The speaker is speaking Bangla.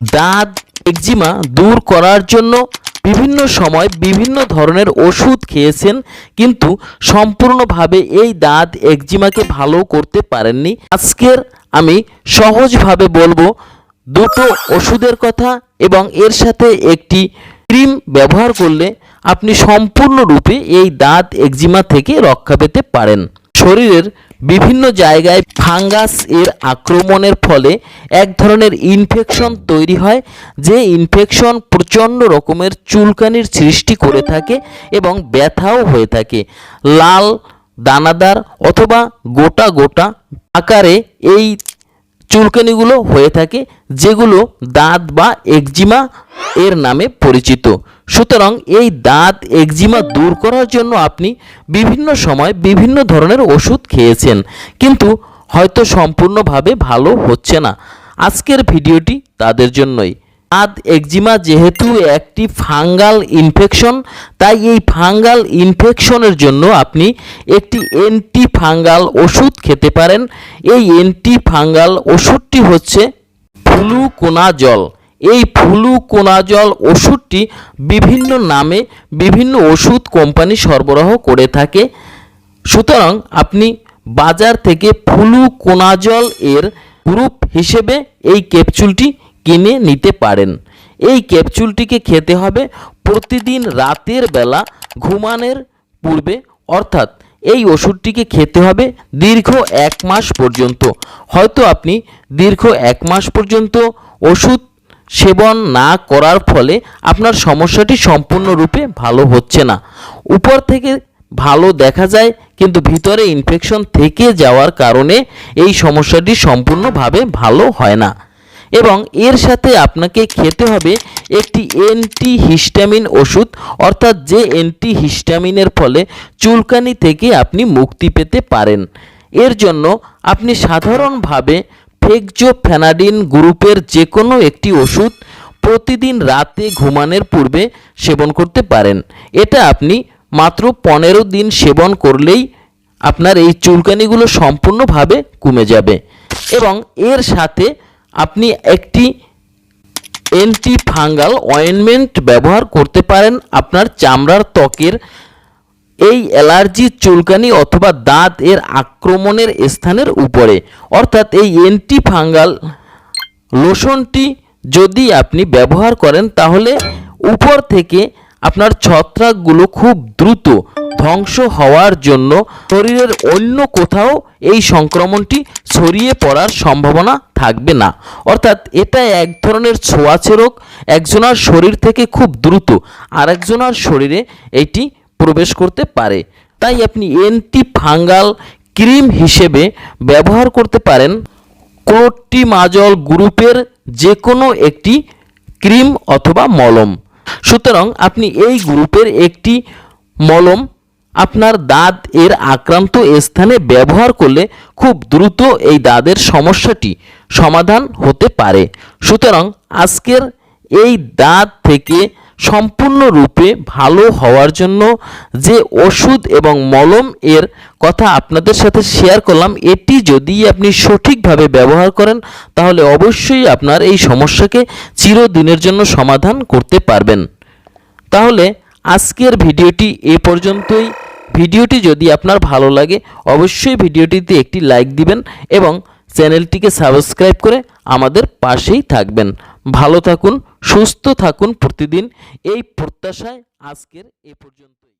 দাঁত, একজিমা দূর করার জন্য বিভিন্ন সময় বিভিন্ন ধরনের ওষুধ খেয়েছেন, কিন্তু সম্পূর্ণভাবে এই দাঁত, একজিমাকে ভালো করতে পারেননি। আজকের আমি সহজভাবে বলব, দুটো ওষুধের কথা এবং এর সাথে একটি ক্রিম ব্যবহার করলে আপনি সম্পূর্ণরূপে এই দাঁত, একজিমা থেকে রক্ষা পেতে পারেন। শরীরের বিভিন্ন জায়গায় ফাঙ্গাস এর আক্রমণের ফলে এক ধরনের ইনফেকশন তৈরি হয়, যে ইনফেকশন প্রচণ্ড রকমের চুলকানির সৃষ্টি করে থাকে এবং ব্যথাও হয়ে থাকে। লাল দানাদার অথবা গোটা গোটা আকারে এই চুলকানিগুলো হয়ে থাকে, যেগুলো দাঁত বা একজিমা এর নামে পরিচিত। সুতরাং এই দাঁত, একজিমা দূর করার জন্য আপনি বিভিন্ন সময় বিভিন্ন ধরনের ওষুধ খেয়েছেন, কিন্তু হয়তো সম্পূর্ণভাবে ভালো হচ্ছে না। আজকের ভিডিওটি তাদের জন্যই। দাঁত একজিমা যেহেতু একটি ফাঙ্গাল ইনফেকশন, তাই এই ফাঙ্গাল ইনফেকশনের জন্য আপনি একটি অ্যান্টি ফাঙ্গাল ওষুধ খেতে পারেন। এই অ্যান্টি ফাঙ্গাল ওষুধটি হচ্ছে ফ্লুকোনাজল। এই ফ্লুকোনাজল ওষুধটি বিভিন্ন নামে বিভিন্ন ওষুধ কোম্পানি সরবরাহ করে থাকে। সুতরাং আপনি বাজার থেকে ফ্লুকোনাজল এর গ্রুপ হিসেবে এই ক্যাপসুলটি কিনে নিতে পারেন। এই ক্যাপসুলটিকে খেতে হবে প্রতিদিন রাতের বেলা ঘুমানোর পূর্বে। অর্থাৎ এই ওষুধটিকে খেতে হবে দীর্ঘ এক মাস পর্যন্ত। হয়তো আপনি দীর্ঘ এক মাস পর্যন্ত ওষুধ সেবন না করার ফলে আপনার সমস্যাটি সম্পূর্ণরূপে ভালো হচ্ছে না। উপর থেকে ভালো দেখা যায়, কিন্তু ভিতরে ইনফেকশন থেকে যাওয়ার কারণে এই সমস্যাটি সম্পূর্ণভাবে ভালো হয় না। এবং এর সাথে আপনাকে খেতে হবে একটি অ্যান্টি হিস্টামিন ওষুধ, অর্থাৎ যে অ্যান্টি হিস্টামিনের ফলে চুলকানি থেকে আপনি মুক্তি পেতে পারেন। এর জন্য আপনি সাধারণভাবে ফেকজোফেনাডিন গ্রুপের যে কোনো একটি ওষুধ প্রতিদিন রাতে ঘুমানোর পূর্বে সেবন করতে পারেন। এটা আপনি মাত্র পনেরো দিন সেবন করলেই আপনার এই চুলকানিগুলো সম্পূর্ণভাবে কমে যাবে। এবং এর সাথে আপনি একটি অ্যান্টি ফাঙ্গাল অয়েনমেন্ট ব্যবহার করতে পারেন আপনার চামড়ার ত্বকের এই অ্যালার্জি চুলকানি অথবা দাঁত এর আক্রমণের স্থানের উপরে। অর্থাৎ এই অ্যান্টি ফাঙ্গাল লোশনটি যদি আপনি ব্যবহার করেন তাহলে উপর থেকে আপনার ছত্রাকগুলো খুব দ্রুত ধ্বংস হওয়ার জন্য শরীরের অন্য কোথাও এই সংক্রমণটি ছড়িয়ে পড়ার সম্ভাবনা থাকবে না। অর্থাৎ এটা এক ধরনের ছোঁয়াচে রোগ, একজনার শরীর থেকে খুব দ্রুত আরেকজনের শরীরে এটি প্রবেশ করতে পারে। তাই আপনি অ্যান্টি ফাঙ্গাল ক্রিম হিসেবে ব্যবহার করতে পারেন। ক্লোট্রিমাজল গ্রুপের যে কোনো একটি ক্রিম অথবা মলম। সুতরাং আপনি এই গ্রুপের একটি মলম আপনার দাঁত এর আক্রান্ত স্থানে ব্যবহার করলে খুব দ্রুত এই দাঁতের সমস্যাটি সমাধান হতে পারে। সুতরাং আজকের এই দাঁত থেকে সম্পূর্ণরূপে ভালো হওয়ার জন্য যে ওষুধ এবং মলম এর কথা আপনাদের সাথে শেয়ার করলাম, এটি যদি আপনি সঠিকভাবে ব্যবহার করেন, তাহলে অবশ্যই আপনার এই সমস্যাকে চিরদিনের জন্য সমাধান করতে পারবেন। তাহলে আজকের ভিডিওটি এ পর্যন্তই। ভিডিওটি যদি আপনার ভালো লাগে, অবশ্যই ভিডিওটিতে একটি লাইক দিবেন এবং চ্যানেলটিকে সাবস্ক্রাইব করে আমাদের পাশেই থাকবেন। ভালো থাকুন, সুস্থ থাকুন প্রতিদিন। এই প্রত্যাশায় আজকের এ পর্যন্তই।